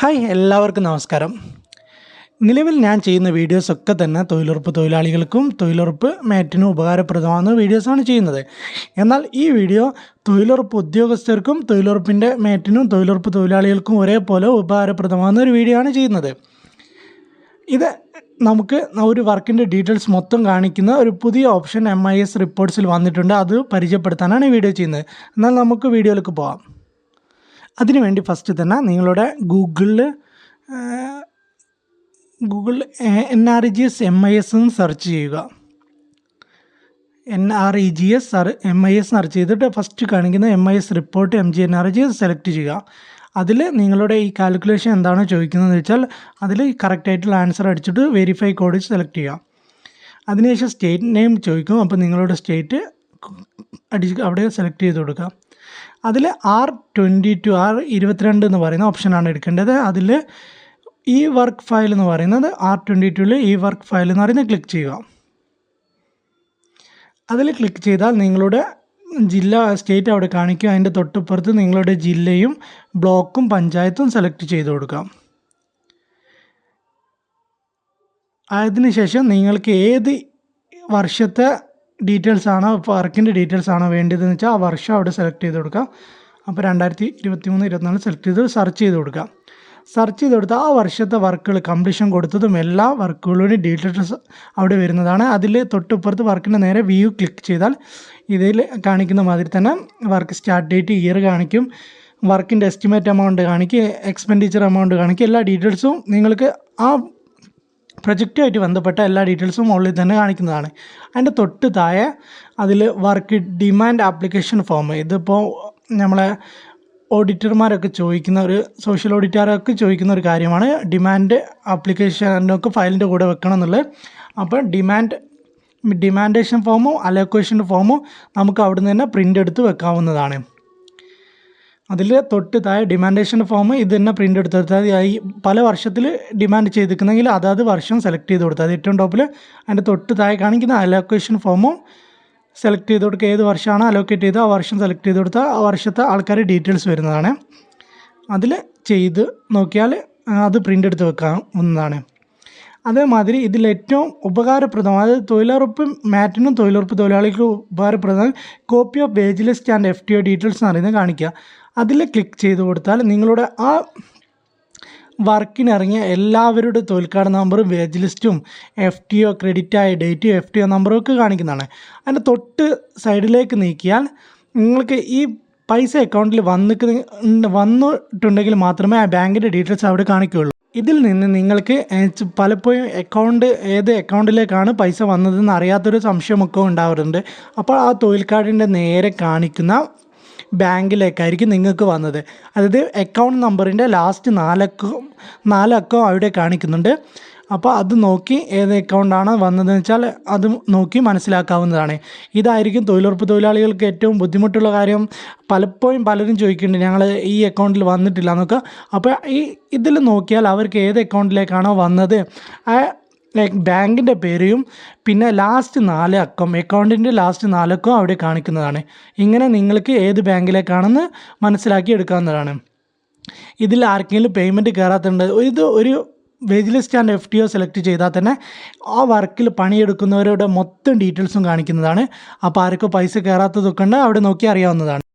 Hi എല്ലാവർക്കും നമസ്കാരം. നിലവിൽ ഞാൻ ചെയ്യുന്ന വീഡിയോസ് ഒക്കെ തന്നെ തൊഴിലുറപ്പ് തൊഴിലാളികൾക്കും തൊഴിലുറപ്പ് മേറ്റിനും ഉപകാരപ്രദമാകുന്ന വീഡിയോസാണ് ചെയ്യുന്നത്. എന്നാൽ ഈ വീഡിയോ തൊഴിലുറപ്പ് ഉദ്യോഗസ്ഥർക്കും തൊഴിലുറപ്പിന്റെ മാറ്റിനും തൊഴിലുറപ്പ് തൊഴിലാളികൾക്കും ഒരേപോലെ ഉപകാരപ്രദമാകുന്ന ഒരു വീഡിയോ ആണ് ചെയ്യുന്നത്. ഇത് നമുക്ക് ഒരു വർക്കിന്റെ ഡീറ്റെയിൽസ് മൊത്തം കാണിക്കുന്ന ഒരു പുതിയ ഓപ്ഷൻ എം ഐ എസ് റിപ്പോർട്ട്സിൽ വന്നിട്ടുണ്ട്. അത് പരിചയപ്പെടുത്താനാണ് ഈ വീഡിയോ ചെയ്യുന്നത്. എന്നാൽ നമുക്ക് വീഡിയോയിലേക്ക് പോകാം അതിനുവേണ്ടി ഫസ്റ്റ് തന്നെ നിങ്ങളുടെ ഗൂഗിളിൽ Google N R E G S M I S എന്ന് സെർച്ച് ചെയ്യുക. N R E G S M I S search ചെയ്തിട്ട് ഫസ്റ്റ് കാണിക്കുന്ന M I S report M G N R G S select ചെയ്യുക. അതിൽ നിങ്ങളുടെ ഈ calculation എന്താണോ ചോദിക്കുന്നതെന്ന് വെച്ചാൽ അതിൽ കറക്റ്റായിട്ടുള്ള ആൻസർ അടിച്ചിട്ട് വെരിഫൈ കോഡ് സെലക്ട് ചെയ്യുക. അതിനുശേഷം സ്റ്റേറ്റ് നെയിം ചോദിക്കും. അപ്പോൾ നിങ്ങളുടെ സ്റ്റേറ്റ് അടി അവിടെ സെലക്ട് ചെയ്ത് കൊടുക്കുക. അതിൽ ആർ ട്വന്റി ടു ആർ ഇരുപത്തിരണ്ട് എന്ന് പറയുന്ന ഓപ്ഷനാണ് എടുക്കേണ്ടത്. അതിൽ ഈ വർക്ക് ഫയൽ എന്ന് പറയുന്നത് ആർ ട്വന്റി ടുവിൽ ഈ വർക്ക് ഫയൽ എന്ന് പറയുന്നത് ക്ലിക്ക് ചെയ്യുക. അതിൽ ക്ലിക്ക് ചെയ്താൽ നിങ്ങളുടെ ജില്ല സ്റ്റേറ്റ് അവിടെ കാണിക്കും അതിന്റെ തൊട്ടിപ്പുറത്ത് നിങ്ങളുടെ ജില്ലയും ബ്ലോക്കും പഞ്ചായത്തും സെലക്ട് ചെയ്ത് കൊടുക്കാം അതിനുശേഷം നിങ്ങൾക്ക് ഏത് വർഷത്തെ ഡീറ്റെയിൽസ് ആണ്? വർക്കിന്റെ ഡീറ്റെയിൽസ് ആണോ വേണ്ടതെന്ന് വെച്ചാൽ ആ വർഷം അവിടെ സെലക്ട് ചെയ്ത് കൊടുക്കുക അപ്പോൾ രണ്ടായിരത്തി ഇരുപത്തി മൂന്ന് ഇരുപത്തിനാല് സെലക്ട് ചെയ്ത് സെർച്ച് ചെയ്ത് കൊടുക്കുക സെർച്ച് ചെയ്ത് കൊടുത്താൽ ആ വർഷത്തെ വർക്കുകൾ കംപ്ലീഷൻ കൊടുത്തതും എല്ലാ വർക്കുകളുടെയും ഡീറ്റെയിൽസ് അവിടെ വരുന്നതാണ്. അതിൽ തൊട്ടിപ്പുറത്ത് വർക്കിന്റെ നേരെ വ്യൂ ക്ലിക്ക് ചെയ്താൽ ഇതിൽ കാണിക്കുന്ന മാതിരി തന്നെ വർക്ക് സ്റ്റാർട്ട് ഡേറ്റ് ഇയർ കാണിക്കും. വർക്കിന്റെ എസ്റ്റിമേറ്റ് എമൗണ്ട് കാണിക്കും എക്സ്പെൻഡിച്ചർ എമൗണ്ട് കാണിക്കും. എല്ലാ ഡീറ്റെയിൽസും നിങ്ങൾക്ക് ആ പ്രൊജക്റ്റുമായിട്ട് ബന്ധപ്പെട്ട എല്ലാ ഡീറ്റെയിൽസും മുകളിൽ തന്നെ കാണിക്കുന്നതാണ്. അതിന്റെ തൊട്ട് താഴെ അതിൽ വർക്ക് ഡിമാൻഡ് ആപ്ലിക്കേഷൻ ഫോം. ഇതിപ്പോൾ നമ്മളെ ഓഡിറ്റർമാരൊക്കെ ചോദിക്കുന്ന ഒരു സോഷ്യൽ ഓഡിറ്റർമാരൊക്കെ ചോദിക്കുന്ന ഒരു കാര്യമാണ്. ഡിമാൻഡ് ആപ്ലിക്കേഷനൊക്കെ ഫയലിന്റെ കൂടെ വെക്കണം എന്നുള്ളത്. അപ്പോൾ ഡിമാൻഡ് ഡിമാൻഡേഷൻ ഫോമോ അലോക്കേഷൻ ഫോമോ നമുക്ക് അവിടെ നിന്ന് തന്നെ പ്രിന്റ് എടുത്ത് വെക്കാവുന്നതാണ്. അതിൽ തൊട്ട് താഴെ ഡിമാൻഡേഷൻ ഫോം ഇത് തന്നെ പ്രിന്റ് എടുത്ത് കൊടുത്താൽ ഈ പല വർഷത്തിൽ ഡിമാൻഡ് ചെയ്തിരിക്കുന്നെങ്കിൽ അതാത് വർഷം സെലക്ട് ചെയ്ത് കൊടുത്താൽ ഏറ്റവും ടോപ്പിൽ അതിന്റെ തൊട്ട് താഴെ കാണിക്കുന്ന അലോക്കേഷൻ ഫോമും സെലക്ട് ചെയ്ത് കൊടുക്കുക. ഏത് വർഷമാണ് അലോക്കേറ്റ് ചെയ്ത് ആ വർഷം സെലക്ട് ചെയ്ത് കൊടുത്താൽ ആ വർഷത്തെ ആൾക്കാർ ഡീറ്റെയിൽസ് വരുന്നതാണ്. അതിൽ ചെയ്ത് നോക്കിയാൽ അത് പ്രിന്റ് എടുത്ത് ഒന്നാണ്. അതേമാതിരി ഇതിൽ ഏറ്റവും ഉപകാരപ്രദം അതായത് തൊഴിലുറപ്പ് മാറ്റിനും തൊഴിലുറപ്പ് തൊഴിലാളികൾക്കും ഉപകാരപ്രദം copy of wage list and F T O details എന്ന് പറയുന്നത് കാണിക്കുക. അതിൽ ക്ലിക്ക് ചെയ്ത് കൊടുത്താൽ നിങ്ങളുടെ ആ വർക്കിനിറങ്ങിയ എല്ലാവരുടെ തൊഴിൽ കാർഡ് നമ്പറും വേജ് ലിസ്റ്റും എഫ് ടി ഒ ക്രെഡിറ്റ് ആയ ഡേറ്റ് എഫ് ടി ഒ നമ്പറും ഒക്കെ കാണിക്കുന്നതാണ്. അതിന്റെ തൊട്ട് സൈഡിലേക്ക് നീക്കിയാൽ നിങ്ങൾക്ക് ഈ പൈസ അക്കൗണ്ടിൽ വന്നിട്ട് വന്നിട്ടുണ്ടെങ്കിൽ മാത്രമേ ആ ബാങ്കിന്റെ ഡീറ്റെയിൽസ് അവിടെ കാണിക്കുകയുള്ളൂ. ഇതിൽ നിന്ന് നിങ്ങൾക്ക് പലപ്പോഴും അക്കൗണ്ട് ഏത് അക്കൗണ്ടിലേക്കാണ് പൈസ വന്നതെന്ന് അറിയാത്തൊരു സംശയമൊക്കെ ഉണ്ടാവാറുണ്ട്. അപ്പോൾ ആ തൊഴിൽ നേരെ കാണിക്കുന്ന ബാങ്കിലേക്കായിരിക്കും നിങ്ങൾക്ക് വന്നത്. അതായത് അക്കൗണ്ട് നമ്പറിന്റെ ലാസ്റ്റ് നാലക്കം നാലക്കം അവിടെ കാണിക്കുന്നുണ്ട്. അപ്പോൾ അത് നോക്കി ഏത് അക്കൗണ്ടാണ് വന്നതെന്ന് വെച്ചാൽ അത് നോക്കി മനസ്സിലാക്കാവുന്നതാണ്. ഇതായിരിക്കും തൊഴിലുറപ്പ് തൊഴിലാളികൾക്ക് ഏറ്റവും ബുദ്ധിമുട്ടുള്ള കാര്യം. പലപ്പോഴും പലരും ചോദിക്കുന്നുണ്ട് ഞങ്ങൾ ഈ അക്കൗണ്ടിൽ വന്നിട്ടില്ല എന്നൊക്കെ. അപ്പോൾ ഈ ഇതിൽ നോക്കിയാൽ അവർക്ക് ഏത് അക്കൗണ്ടിലേക്കാണോ വന്നത്. ലൈക്ക് ബാങ്കിന്റെ പേരെയും പിന്നെ ലാസ്റ്റ് നാല് അക്കം അക്കൗണ്ടിന്റെ ലാസ്റ്റ് നാലക്കം അവിടെ കാണിക്കുന്നതാണ്. ഇങ്ങനെ നിങ്ങൾക്ക് ഏത് ബാങ്കിലേക്കാണെന്ന് മനസ്സിലാക്കി എടുക്കാവുന്നതാണ്. ഇതിൽ ആർക്കെങ്കിലും പേയ്മെന്റ് കയറാത്തുണ്ട് ഇത് ഒരു wage list and F T O select ചെയ്താൽ തന്നെ ആ വർക്കിൽ പണിയെടുക്കുന്നവരുടെ മൊത്തം ഡീറ്റെയിൽസും കാണിക്കുന്നതാണ്. അപ്പോൾ ആർക്കും പൈസ കയറാത്തതൊക്കെ ഉണ്ട് അവിടെ നോക്കി അറിയാവുന്നതാണ്.